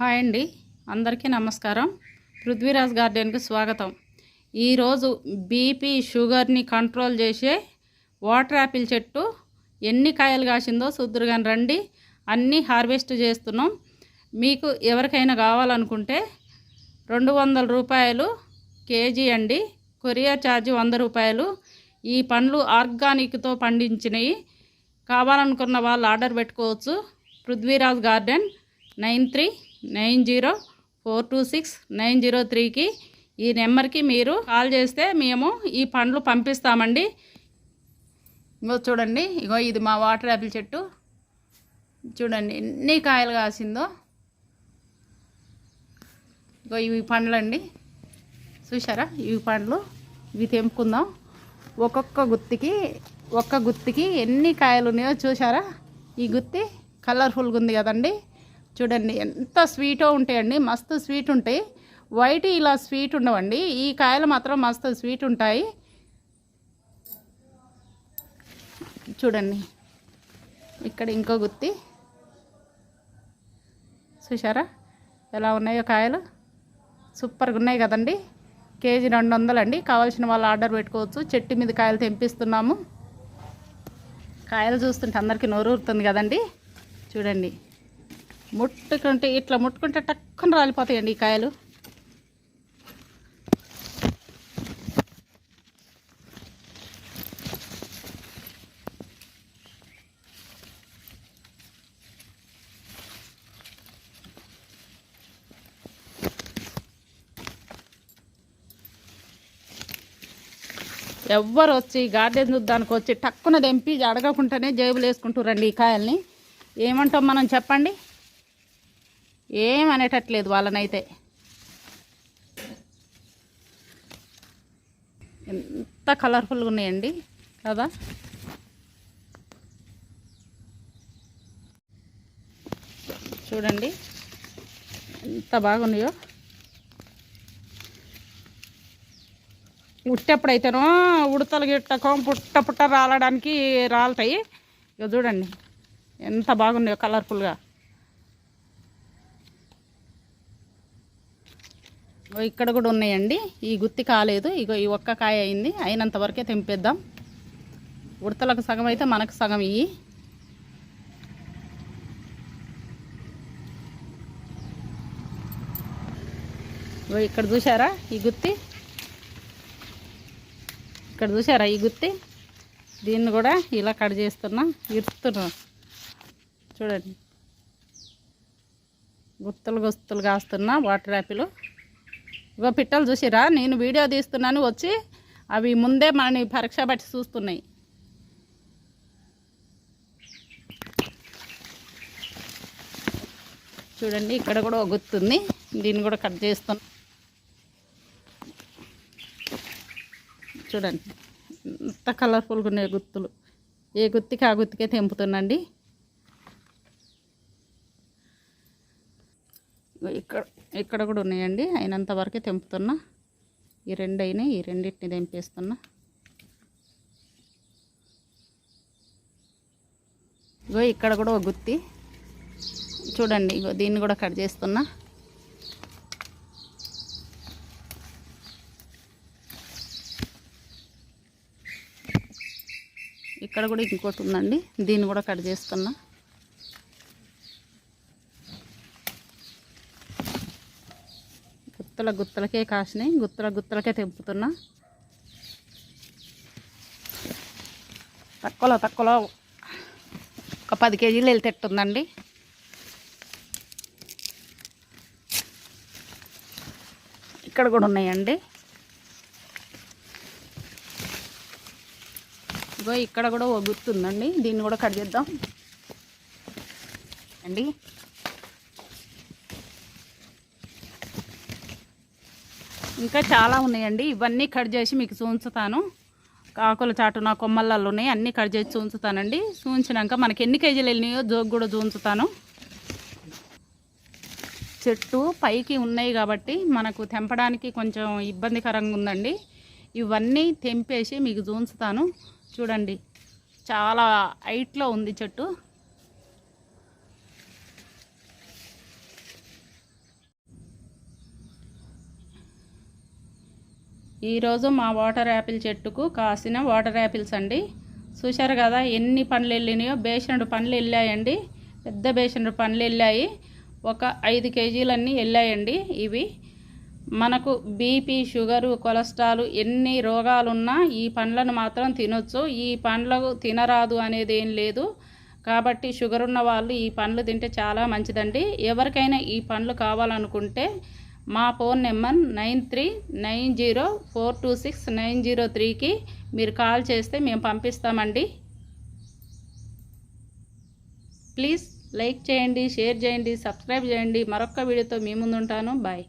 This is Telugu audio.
హాయ్ అండి. అందరికీ నమస్కారం. పృథ్వీరాజ్ గార్డెన్కి స్వాగతం. ఈరోజు బీపీ షుగర్ని కంట్రోల్ చేసే వాటర్ యాపిల్ చెట్టు ఎన్ని కాయలు కాసిందో చూద్దురుగాని రండి. అన్నీ హార్వెస్ట్ చేస్తున్నాం. మీకు ఎవరికైనా కావాలనుకుంటే రెండు వందల రూపాయలు కేజీ అండి. కొరియర్ ఛార్జ్ వంద రూపాయలు. ఈ పండ్లు ఆర్గానిక్తో పండించినవి కావాలనుకున్న వాళ్ళు ఆర్డర్ పెట్టుకోవచ్చు. Prithviraj garden nine three nine zero four two six nine zero త్రీకి ఈ నెంబర్కి మీరు కాల్ చేస్తే మేము ఈ పండ్లు పంపిస్తామండి. ఇగో చూడండి ఇగో ఇది మా వాటర్ యాపిల్ చెట్టు. చూడండి ఎన్ని కాయలు కాసిందో. ఇగో ఇవి పండ్లండి. చూసారా ఇవి పండ్లు. ఇవి తెంపుకుందాం. ఒక్కొక్క గుత్తికి ఒక్క గుత్తికి ఎన్ని కాయలు ఉన్నాయో చూసారా ఈ గుత్తి కలర్ఫుల్గా ఉంది కదండి. చూడండి ఎంత స్వీటో ఉంటాయండి మస్తు స్వీట్ ఉంటాయి. వైట్ ఇలా స్వీట్ ఉండవండి. ఈ కాయలు మాత్రం మస్తు స్వీట్ ఉంటాయి. చూడండి ఇక్కడ ఇంకో గుత్తి. చూసారా ఎలా ఉన్నాయో కాయలు? సూపర్గా ఉన్నాయి కదండి. కేజీ రెండు వందలు అండి కావాల్సిన వాళ్ళు ఆర్డర్ పెట్టుకోవచ్చు. చెట్టు మీద కాయలు తెంపిస్తున్నాము. కాయలు చూస్తుంటే అందరికీ నోరు ఊరుతుంది కదండి. చూడండి. ముట్టుకుంటే ఇట్లా ముట్టుకుంటే టక్కున రాలిపోతాయండి ఈ కాయలు. ఎవ్వరు వచ్చి గార్డెన్ చూద్దానికి వచ్చి టక్కున తెంపి అడగకుండానే జేబులు వేసుకుంటారండి ఈ కాయల్ని. ఏమంటాం మనం చెప్పండి? ఏం అనేటట్లేదు వాళ్ళనైతే. ఎంత కలర్ఫుల్గా ఉన్నాయండి కదా? చూడండి ఎంత బాగున్నాయో. ఉట్టెప్పుడైతేనో ఉడతలు గిట్టకో పుట్ట పుట్ట రాలడానికి రాలుతాయి. ఇక చూడండి ఎంత బాగున్నాయో కలర్ఫుల్గా. ఇక్కడ కూడా ఉన్నాయండి. ఈ గుత్తి కాలేదు. ఇగో ఈ ఒక్క కాయ అయింది. అయినంత వరకే తెంపేద్దాం. ఉడతలకు సగం అయితే మనకు సగం ఇయ్యి. ఇక్కడ చూసారా ఈ గుత్తి? ఇక్కడ చూసారా ఈ గుత్తి? దీన్ని కూడా ఇలా కట్ చేస్తున్నా ఇరుస్తున్నా. చూడండి. గుత్తులు గుస్తులు కాస్తున్నా వాటర్ యాపిల్ ఇగో పిట్టలు చూసిరా? నేను వీడియో తీస్తున్నాను వచ్చి అవి ముందే మనని పరీక్ష బట్టి చూస్తున్నాయి. చూడండి ఇక్కడ కూడా ఒక దీన్ని కూడా కట్ చేస్తున్నా. చూడండి ఎంత కలర్ఫుల్గా ఉన్నాయి గుత్తులు. ఏ గుత్తికి ఆ గుత్తికే తెంపుతున్నాండి. ఇక్కడ ఇక్కడ కూడా ఉన్నాయండి. అయినంత వరకే తెంపుతున్నా. ఈ రెండు అయినాయి ఈ రెండింటిని తెంపేస్తున్నా. ఇగో ఇక్కడ కూడా ఒక గుత్తి. చూడండి ఇగో దీన్ని కూడా కట్ చేస్తున్నా. ఇక్కడ కూడా ఇంకోటి ఉందండి. దీన్ని కూడా కట్ చేస్తున్నా. గుత్తల గుత్తలకే కాసినాయి. గుత్తల గుత్తలకే తెంపుతున్నా. తక్కువలో తక్కువలో ఒక పది కేజీలు వెళ్తెట్టుందండి ఇక్కడ కూడా ఉన్నాయండి. ఇగో ఇక్కడ కూడా ఒక గుర్తుందండి దీన్ని కూడా కట్ చేద్దాం. అండి. ఇంకా చాలా ఉన్నాయండి. ఇవన్నీ కట్ చేసి మీకు చూంచుతాను. కాకుల నా కొమ్మలలో ఉన్నాయి. అన్నీ కట్ చేసి చూంచుతానండి. చూంచినాక మనకి ఎన్ని కేజీలు వెళ్ళినాయో జోగు కూడా చూంచుతాను. చెట్టు పైకి ఉన్నాయి కాబట్టి మనకు తెంపడానికి కొంచెం ఇబ్బందికరంగా ఉందండి. ఇవన్నీ తెంపేసి మీకు చూంచుతాను. చూడండి. చాలా హైట్లో ఉంది చెట్టు. ఈరోజు మా వాటర్ యాపిల్ చెట్టుకు కాసిన వాటర్ యాపిల్స్ అండి. చూశారు కదా ఎన్ని పండ్లు వెళ్ళినాయో. బేసనుడు పండ్లు వెళ్ళాయండి. పెద్ద బేసనుడు పండ్లు వెళ్ళాయి. ఒక ఐదు కేజీలన్నీ వెళ్ళాయండి ఇవి. మనకు బీపీ షుగరు కొలెస్ట్రాల్ ఎన్ని రోగాలున్నా ఈ పండ్లను మాత్రం తినొచ్చు. ఈ పండ్లు తినరాదు అనేది ఏం లేదు. కాబట్టి షుగర్ ఉన్న వాళ్ళు ఈ పండ్లు తింటే చాలా మంచిదండి. ఎవరికైనా ఈ పండ్లు కావాలనుకుంటే మా phone number nine three nine zero four two six nine zero త్రీకి మీరు కాల్ చేస్తే మేము పంపిస్తామండి. ప్లీజ్ లైక్ చేయండి షేర్ చేయండి సబ్స్క్రైబ్ చేయండి. మరొక వీడియోతో మీ ముందుంటాను. బాయ్.